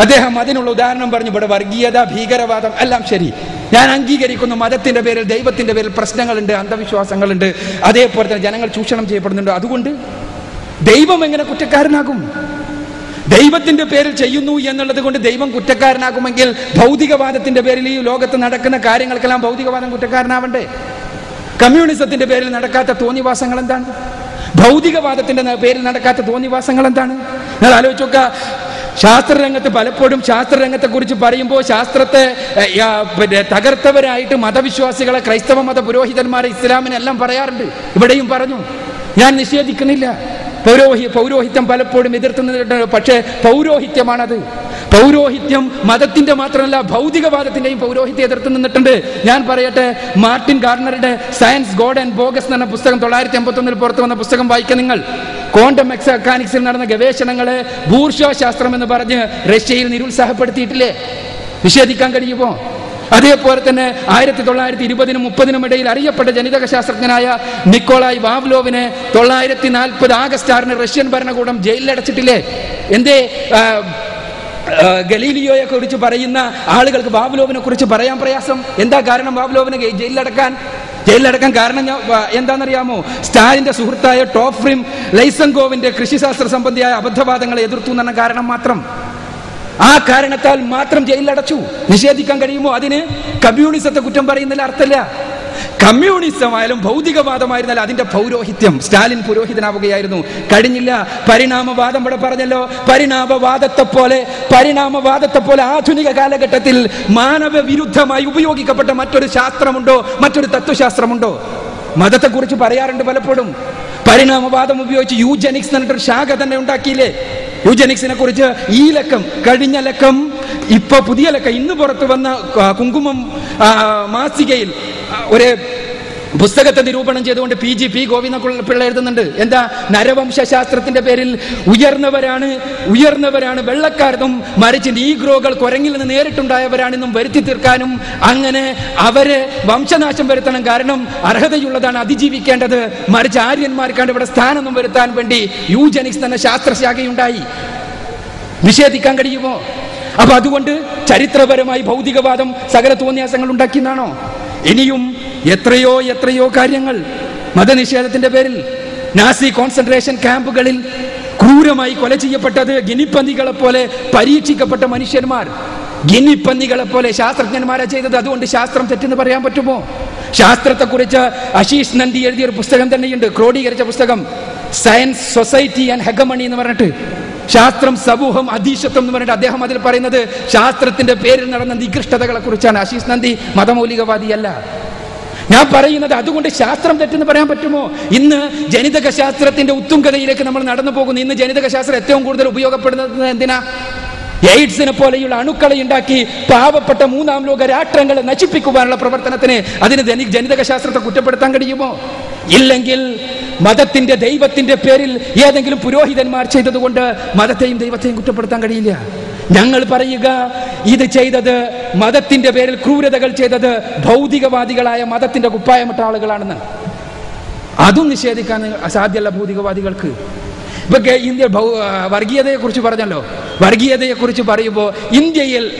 അദ്ദേഹം അതിനുള്ള ഉദാഹരണം പറഞ്ഞു ഇവിടെ വർഗീയത ഭീകരവാദം എല്ലാം ശരി. ഞാൻ അംഗീകരിക്കുന്നു മതത്തിന്റെ പേരിൽ ദൈവത്തിന്റെ പേരിൽ പ്രശ്നങ്ങളുണ്ട് അന്ധവിശ്വാസങ്ങളുണ്ട്. അതേപോലെ തന്നെ ജനങ്ങൾ ചൂഷണം ചെയ്യപ്പെടുന്നുണ്ട്. അതുകൊണ്ട് ദൈവം എങ്ങനെ കുറ്റക്കാരനാകും? ദൈവത്തിന്റെ പേരിൽ ചെയ്യുന്നു എന്നുള്ളത് കൊണ്ട് ദൈവം കുറ്റക്കാരനാകുമെങ്കിൽ ഭൗതികവാദത്തിന്റെ പേരിൽ ഈ ലോകത്ത് നടക്കുന്ന കാര്യങ്ങൾക്കെല്ലാം ഭൗതികവാദം കുറ്റക്കാരനാവണ്ടേ? കമ്മ്യൂണിസത്തിന്റെ പേരിൽ നടക്കാത്ത തോന്നിവാസങ്ങൾ എന്താണ് ഭൗതികവാദത്തിന്റെ പേരിൽ നടക്കാത്ത തോന്നിവാസങ്ങൾ എന്താണ് നിങ്ങൾ ആലോചിച്ച് നോക്കുക ശാസ്ത്രരംഗത്ത് പലപ്പോഴും ശാസ്ത്രരംഗത്തെ കുറിച്ച് പറയുമ്പോൾ ശാസ്ത്രത്തെ പിന്നെ തകർത്തവരായിട്ട് മതവിശ്വാസികളെ ക്രൈസ്തവ മത പുരോഹിതന്മാരെ ഇസ്ലാമിനെല്ലാം പറയാറുണ്ട്. ഇവിടെയും പറഞ്ഞു. ഞാൻ നിഷേധിക്കുന്നില്ല. പൗരോഹി പൗരോഹിത്യം പലപ്പോഴും എതിർത്തുന്നുണ്ട് പക്ഷേ പൗരോഹിത്യമാണത്. പൗരോഹിത്യം മതത്തിന്റെ മാത്രമല്ല ഭൗതികവാദത്തിന്റെയും പൗരോഹിത്യം എതിർത്ത് നിന്നിട്ടുണ്ട്. ഞാൻ പറയട്ടെ മാർട്ടിൻ ഗാർണറുടെ സയൻസ് ഗോഡ് ആൻഡ് ബോഗസ് എന്ന പുസ്തകം തൊള്ളായിരത്തി ഒന്നിൽ പുറത്തു വന്ന പുസ്തകം വായിക്കുക നിങ്ങൾ. ക്വാണ്ടം മെക്കാനിക്സിൽ നടന്ന ഗവേഷണങ്ങളെ ഭൂർഷോ ശാസ്ത്രം എന്ന് പറഞ്ഞ് റഷ്യയിൽ നിരുത്സാഹപ്പെടുത്തിയിട്ടില്ലേ? നിഷേധിക്കാൻ കഴിയുമോ? അതേപോലെ തന്നെ ആയിരത്തി തൊള്ളായിരത്തി ഇരുപതിനും മുപ്പതിനും ഇടയിൽ അറിയപ്പെട്ട ജനിതക ശാസ്ത്രജ്ഞനായ നിക്കോളായ് വാവ്ലോവിനെ തൊള്ളായിരത്തി നാൽപ്പത് ആഗസ്റ്റ് ആറിന് റഷ്യൻ ഭരണകൂടം ജയിലിലടച്ചിട്ടില്ലേ? എന്തേ ഗലീലിയോയെ കുറിച്ച് പറയുന്ന ആളുകൾക്ക് ബാബുലോവിനെ കുറിച്ച് പറയാൻ പ്രയാസം. എന്താ കാരണം ബാബുലോവിനെ ജയിലിലടക്കാൻ? ജയിലിലടക്കാൻ കാരണം എന്താണെന്നറിയാമോ? സ്റ്റാലിന്റെ സുഹൃത്തായ ടോഫ്രിം ലൈസങ്കോവിന്റെ കൃഷിശാസ്ത്ര സംബന്ധിയായ അബദ്ധവാദങ്ങളെ എതിർത്തു എന്ന കാരണം മാത്രം. ആ കാരണത്താൽ മാത്രം ജയിലിലടച്ചു. നിഷേധിക്കാൻ കഴിയുമോ അതിന്? കമ്മ്യൂണിസത്തെ കുറ്റം പറയുന്നതിൽ അർത്ഥമില്ല. കമ്മ്യൂണിസം ആയാലും ഭൗതികവാദമായിരുന്നാലും അതിന്റെ പൗരോഹിത്യം സ്റ്റാലിൻ പുരോഹിതനാവുകയായിരുന്നു. കഴിഞ്ഞില്ല പരിണാമവാദം ഇവിടെ പറഞ്ഞല്ലോ. പരിണാമവാദത്തെ പോലെ പരിണാമവാദത്തെ പോലെ ആധുനിക കാലഘട്ടത്തിൽ മാനവ വിരുദ്ധമായി ഉപയോഗിക്കപ്പെട്ട മറ്റൊരു ശാസ്ത്രമുണ്ടോ? മറ്റൊരു തത്വശാസ്ത്രമുണ്ടോ? മതത്തെക്കുറിച്ച് പറയാറുണ്ട് പലപ്പോഴും. പരിണാമവാദം ഉപയോഗിച്ച് യൂജനിക്സ് എന്നിട്ടൊരു ശാഖ തന്നെ ഉണ്ടാക്കിയില്ലേ? യൂജനിക്സിനെ കുറിച്ച് ഈ ലക്കം കഴിഞ്ഞ ലക്കം ഇപ്പൊ പുതിയ ലക്കം ഇന്ന് പുറത്തു വന്ന കുങ്കുമം മാസികയിൽ ഒരു പുസ്തകത്തെ നിരൂപണം ചെയ്തുകൊണ്ട് P G P Govinda Pillai എഴുതുന്നുണ്ട്. എന്താ? നരവംശ ശാസ്ത്രത്തിന്റെ പേരിൽ ഉയർന്നവരാണ് ഉയർന്നവരാണ് വെള്ളക്കാരെന്നും മറിച്ച് നീഗ്രോകൾ കുരങ്ങിൽ നിന്ന് നേരിട്ടുണ്ടായവരാണെന്നും വരുത്തി തീർക്കാനും അങ്ങനെ അവരെ വംശനാശം വരുത്തണം കാരണം അർഹതയുള്ളതാണ് അതിജീവിക്കേണ്ടത്. മറിച്ച് ആര്യന്മാർക്കാണ്ട് ഇവിടെ സ്ഥാനമൊന്നും വരുത്താൻ വേണ്ടി യൂജനിക്സ് തന്നെ ശാസ്ത്രശാഖയുണ്ടായി. നിഷേധിക്കാൻ കഴിയുമോ? അപ്പൊ അതുകൊണ്ട് ചരിത്രപരമായി ഭൗതികവാദം സകല തോന്നിയാസങ്ങൾ ഉണ്ടാക്കിയെന്നാണോ? ഇനിയും എത്രയോ എത്രയോ കാര്യങ്ങൾ മതനിഷേധത്തിന്റെ പേരിൽ നാസി കോൺസെൻട്രേഷൻ ക്യാമ്പുകളിൽ ക്രൂരമായി കൊല ചെയ്യപ്പെട്ടത് ഗിനിപ്പന്നികളെ പോലെ പരീക്ഷിക്കപ്പെട്ട മനുഷ്യന്മാർ. ഗിനിപ്പന്നികളെ പോലെ ശാസ്ത്രജ്ഞന്മാരാ ചെയ്തത്. അതുകൊണ്ട് ശാസ്ത്രം തെറ്റെന്ന് പറയാൻ പറ്റുമോ? ശാസ്ത്രത്തെ കുറിച്ച് അശീഷ് നന്ദി എഴുതിയ ഒരു പുസ്തകം തന്നെയുണ്ട്. ക്രോഡീകരിച്ച പുസ്തകം സയൻസ് സൊസൈറ്റി ആൻഡ് ഹെഗമണി എന്ന് പറഞ്ഞിട്ട്. ശാസ്ത്രം സമൂഹം അധീശത്വം എന്ന് പറഞ്ഞിട്ട് അദ്ദേഹം അതിൽ പറയുന്നത് ശാസ്ത്രത്തിന്റെ പേരിൽ നടന്ന നികൃഷ്ടതകളെ കുറിച്ചാണ് ആശീഷ് നന്ദി മതമൗലികവാദിയല്ല. ഞാൻ പറയുന്നത് അതുകൊണ്ട് ശാസ്ത്രം തെറ്റെന്ന് പറയാൻ പറ്റുമോ? ഇന്ന് ജനിതക ശാസ്ത്രത്തിന്റെ ഉത്തുംഗതയിലേക്ക് നമ്മൾ നടന്നു പോകുന്നു. ഇന്ന് ജനിതക ശാസ്ത്രം ഏറ്റവും കൂടുതൽ ഉപയോഗപ്പെടുന്നത് എന്തിനാ? എയ്ഡ്സിനെ പോലെയുള്ള അണുക്കളെ ഉണ്ടാക്കി പാവപ്പെട്ട മൂന്നാം ലോക രാഷ്ട്രങ്ങളെ നശിപ്പിക്കുവാനുള്ള പ്രവർത്തനത്തിന് അതിന് ജനിതക ശാസ്ത്രത്തെ കുറ്റപ്പെടുത്താൻ കഴിയുമോ? ഇല്ലെങ്കിൽ മതത്തിന്റെ ദൈവത്തിന്റെ പേരിൽ ഏതെങ്കിലും പുരോഹിതന്മാർ ചെയ്തതുകൊണ്ട് മതത്തെയും ദൈവത്തെയും കുറ്റപ്പെടുത്താൻ കഴിയില്ല? ഞങ്ങൾ പറയുക ഇത് ചെയ്തത് മതത്തിന്റെ പേരിൽ ക്രൂരതകൾ ചെയ്തത് ഭൗതികവാദികളായ മതത്തിന്റെ കുപ്പായമിട്ട ആളുകളാണെന്ന് അതും നിഷേധിക്കാൻ അസാധ്യമല്ല ഭൗതികവാദികൾക്ക്. ഇപ്പൊ ഇന്ത്യ വർഗീയതയെ കുറിച്ച് പറഞ്ഞല്ലോ. വർഗീയതയെ കുറിച്ച് പറയുമ്പോൾ ഇന്ത്യയിൽ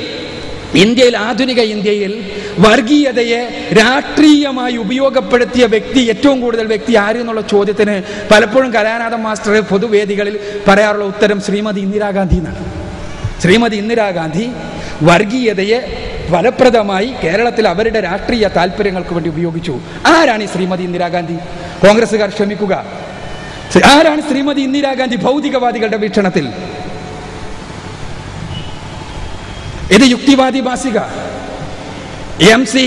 ഇന്ത്യയിൽ ആധുനിക ഇന്ത്യയിൽ വർഗീയതയെ രാഷ്ട്രീയമായി ഉപയോഗപ്പെടുത്തിയ വ്യക്തി ഏറ്റവും കൂടുതൽ വ്യക്തി ആര് എന്നുള്ള ചോദ്യത്തിന് പലപ്പോഴും കലാനാഥ മാസ്റ്റർ പൊതുവേദികളിൽ പറയാറുള്ള ഉത്തരം ശ്രീമതി ഇന്ദിരാഗാന്ധി എന്നാണ്. ശ്രീമതി ഇന്ദിരാഗാന്ധി വർഗീയതയെ ഫലപ്രദമായി കേരളത്തിൽ അവരുടെ രാഷ്ട്രീയ താല്പര്യങ്ങൾക്ക് വേണ്ടി ഉപയോഗിച്ചു. ആരാണ് ഈ ശ്രീമതി ഇന്ദിരാഗാന്ധി കോൺഗ്രസ്സുകാർ ശ്രമിക്കുക ആരാണ് ശ്രീമതി ഇന്ദിരാഗാന്ധി ഭൗതികവാദികളുടെ വീക്ഷണത്തിൽ? ഇത് യുക്തിവാദി മാസിക. എം സി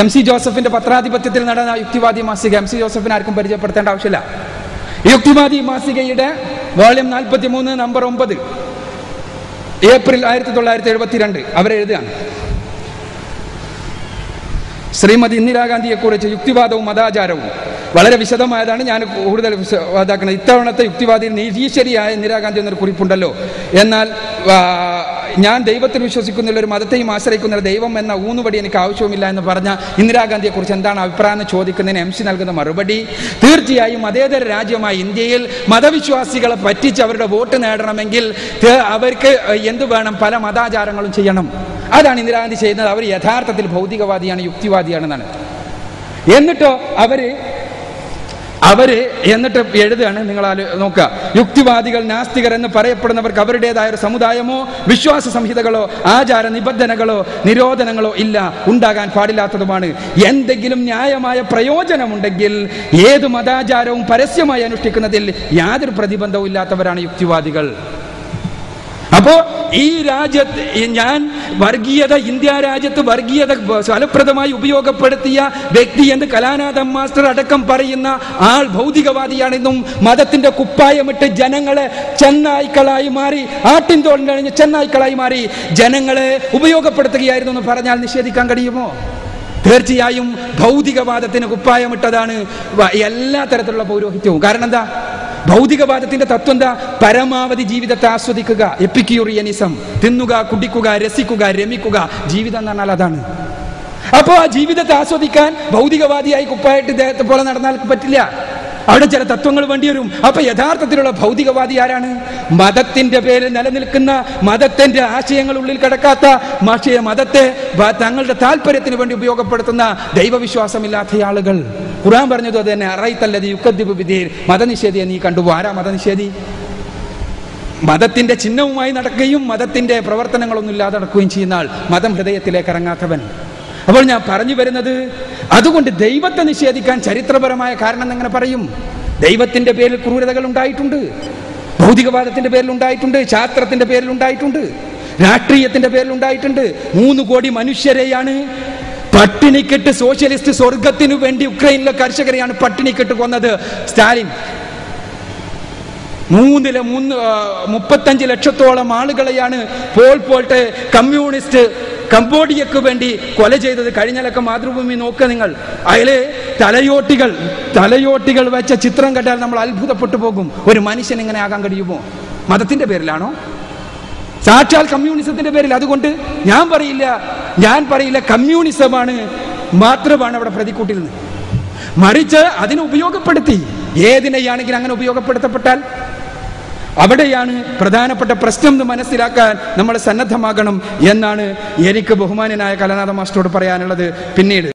എം സി ജോസഫിന്റെ പത്രാധിപത്യത്തിൽ നടന്ന യുക്തിവാദി മാസിക. എം സി ജോസഫിനെ ആർക്കും പരിചയപ്പെടുത്തേണ്ട ആവശ്യമില്ല. യുക്തിവാദി മാസികയുടെ വോളിയം നാൽപ്പത്തി മൂന്ന് നമ്പർ ഒമ്പത് ഏപ്രിൽ ആയിരത്തി തൊള്ളായിരത്തി എഴുപത്തിരണ്ട് അവരെഴുതുകയാണ് ശ്രീമതി ഇന്ദിരാഗാന്ധിയെ കുറിച്ച് യുക്തിവാദവും മതാചാരവും. വളരെ വിശദമായതാണ് ഞാൻ കൂടുതൽ ഇത്തവണത്തെ യുക്തിവാദിയിൽ നിരീശ്വരിയായ ഇന്ദിരാഗാന്ധി എന്നൊരു കുറിപ്പുണ്ടല്ലോ. എന്നാൽ ഞാൻ ദൈവത്തിൽ വിശ്വസിക്കുന്നില്ല ഒരു മതത്തെയും ആശ്രയിക്കുന്നില്ല ദൈവം എന്ന ഊന്നുപടി എനിക്ക് ആവശ്യവുമില്ല എന്ന് പറഞ്ഞ ഇന്ദിരാഗാന്ധിയെ കുറിച്ച് എന്താണ് അഭിപ്രായം എന്ന് ചോദിക്കുന്നതിന് എം സി നൽകുന്ന മറുപടി? തീർച്ചയായും മതേതര രാജ്യമായ ഇന്ത്യയിൽ മതവിശ്വാസികളെ പറ്റിച്ച് അവരുടെ വോട്ട് നേടണമെങ്കിൽ അവർക്ക് എന്തു വേണം? പല മതാചാരങ്ങളും ചെയ്യണം. അതാണ് ഇന്ദിരാഗാന്ധി ചെയ്യുന്നത്. അവർ യഥാർത്ഥത്തിൽ ഭൗതികവാദിയാണ് യുക്തിവാദിയാണെന്നാണ്. എന്നിട്ടോ അവർ അവർ എന്നിട്ട് എഴുതുകയാണ് നിങ്ങൾ നോക്കുക. യുക്തിവാദികൾ നാസ്തികർ എന്ന് പറയപ്പെടുന്നവർക്ക് അവരുടേതായ ഒരു സമുദായമോ വിശ്വാസ സംഹിതകളോ ആചാര നിബന്ധനകളോ നിരോധനങ്ങളോ ഇല്ല. ഉണ്ടാകാൻ പാടില്ലാത്തതുമാണ്. എന്തെങ്കിലും ന്യായമായ പ്രയോജനമുണ്ടെങ്കിൽ ഏത് മതാചാരവും പരസ്യമായി അനുഷ്ഠിക്കുന്നതിൽ യാതൊരു പ്രതിബന്ധവും ഇല്ലാത്തവരാണ് യുക്തിവാദികൾ. അപ്പോ ഈ രാജ്യത്ത് ഞാൻ വർഗീയത ഇന്ത്യ രാജ്യത്ത് വർഗീയത ഫലപ്രദമായി ഉപയോഗപ്പെടുത്തിയ വ്യക്തി എന്ന് കലാനാഥൻ മാസ്റ്റർ അടക്കം പറയുന്ന ആൾ ഭൗതികവാദിയാണെന്നും മതത്തിന്റെ കുപ്പായമിട്ട് ജനങ്ങളെ ചെന്നായ്ക്കളായി മാറി ആട്ടിൻ ആട്ടിൻതോളിൽ കഴിഞ്ഞ് ചെന്നായ്ക്കളായി മാറി ജനങ്ങളെ ഉപയോഗപ്പെടുത്തുകയായിരുന്നു എന്ന് പറഞ്ഞാൽ നിഷേധിക്കാൻ കഴിയുമോ? തീർച്ചയായും ഭൗതികവാദത്തിന് കുപ്പായമിട്ടതാണ് എല്ലാ തരത്തിലുള്ള പൗരോഹിത്യവും. കാരണം എന്താ? ഭൗതികവാദത്തിന്റെ തത്വം എന്താ പരമാവധി ജീവിതത്തെ ആസ്വദിക്കുക. എപ്പിക്യൂറിയനിസം. തിന്നുക കുടിക്കുക രസിക്കുക രമിക്കുക. ജീവിതം എന്ന് പറഞ്ഞാൽ അതാണ്. അപ്പോൾ ആ ജീവിതത്തെ ആസ്വദിക്കാൻ ഭൗതികവാദിയായി കുപ്പായിട്ട് ഇദ്ദേഹത്തെ പോലെ നടന്നാൽ പറ്റില്ല. അവിടെ ചില തത്വങ്ങൾ വേണ്ടി വരും. അപ്പൊ യഥാർത്ഥത്തിലുള്ള ഭൗതികവാദി ആരാണ്? മതത്തിന്റെ പേരിൽ നിലനിൽക്കുന്ന മതത്തിന്റെ ആശയങ്ങൾ ഉള്ളിൽ കിടക്കാത്ത മതത്തെ തങ്ങളുടെ താല്പര്യത്തിന് വേണ്ടി ഉപയോഗപ്പെടുത്തുന്ന ദൈവവിശ്വാസമില്ലാത്ത ആളുകൾ. ഖുറാൻ പറഞ്ഞത് അത് തന്നെ അറൈത്തല്ലത് യുക്കദ്ദിബ് വിധീർ മതനിഷേധിയെ നീ കണ്ടു ആരാ മതനിഷേധി? മതത്തിന്റെ ചിഹ്നവുമായി നടക്കുകയും മതത്തിന്റെ പ്രവർത്തനങ്ങളൊന്നും ഇല്ലാതെ നടക്കുകയും ചെയ്യുന്ന ആൾ മതം ഹൃദയത്തിലേക്ക് ഇറങ്ങാത്തവൻ. അപ്പോൾ ഞാൻ പറഞ്ഞു വരുന്നത് അതുകൊണ്ട് ദൈവത്തെ നിഷേധിക്കാൻ ചരിത്രപരമായ കാരണം എങ്ങനെ പറയും? ദൈവത്തിന്റെ പേരിൽ ക്രൂരതകൾ ഉണ്ടായിട്ടുണ്ട് ഭൗതികവാദത്തിന്റെ പേരിൽ ഉണ്ടായിട്ടുണ്ട് ശാസ്ത്രത്തിന്റെ പേരിൽ ഉണ്ടായിട്ടുണ്ട് രാഷ്ട്രീയത്തിന്റെ പേരിൽ ഉണ്ടായിട്ടുണ്ട്. മൂന്ന് കോടി മനുഷ്യരെയാണ് പട്ടിണിക്കെട്ട് സോഷ്യലിസ്റ്റ് സ്വർഗത്തിനു വേണ്ടി ഉക്രൈനിലെ കർഷകരെയാണ് പട്ടിണിക്കെട്ട് കൊന്നത്. സ്റ്റാലിൻ. മൂന്നിൽ മൂന്ന് മുപ്പത്തഞ്ച് ലക്ഷത്തോളം ആളുകളെയാണ് പോൾ പോൾട്ട് കമ്മ്യൂണിസ്റ്റ് കംബോഡിയക്ക് വേണ്ടി കൊല ചെയ്തത്. കഴിഞ്ഞാലൊക്കെ മാതൃഭൂമി നോക്കുക നിങ്ങൾ. അതിൽ തലയോട്ടികൾ തലയോട്ടികൾ വെച്ച ചിത്രം കണ്ടാൽ നമ്മൾ അത്ഭുതപ്പെട്ടു പോകും. ഒരു മനുഷ്യൻ ഇങ്ങനെ ആകാൻ കഴിയുമോ? മതത്തിന്റെ പേരിലാണോ? സാക്ഷാൽ കമ്മ്യൂണിസത്തിന്റെ പേരിൽ. അതുകൊണ്ട് ഞാൻ പറയില്ല ഞാൻ പറയില്ല കമ്മ്യൂണിസമാണ് മാത്രമാണ് അവിടെ പ്രതിക്കൂട്ടിൽ മറിച്ച് അതിനെ ഉപയോഗപ്പെടുത്തി. ഏതിനെയാണെങ്കിലും അങ്ങനെ ഉപയോഗപ്പെടുത്തപ്പെട്ടാൽ അവിടെയാണ് പ്രധാനപ്പെട്ട പ്രശ്നം എന്ന് മനസ്സിലാക്കാൻ നമ്മൾ സന്നദ്ധമാകണം എന്നാണ് എനിക്ക് ബഹുമാനനായ കലനാഥ മാസ്റ്ററോട് പറയാനുള്ളത്. പിന്നീട്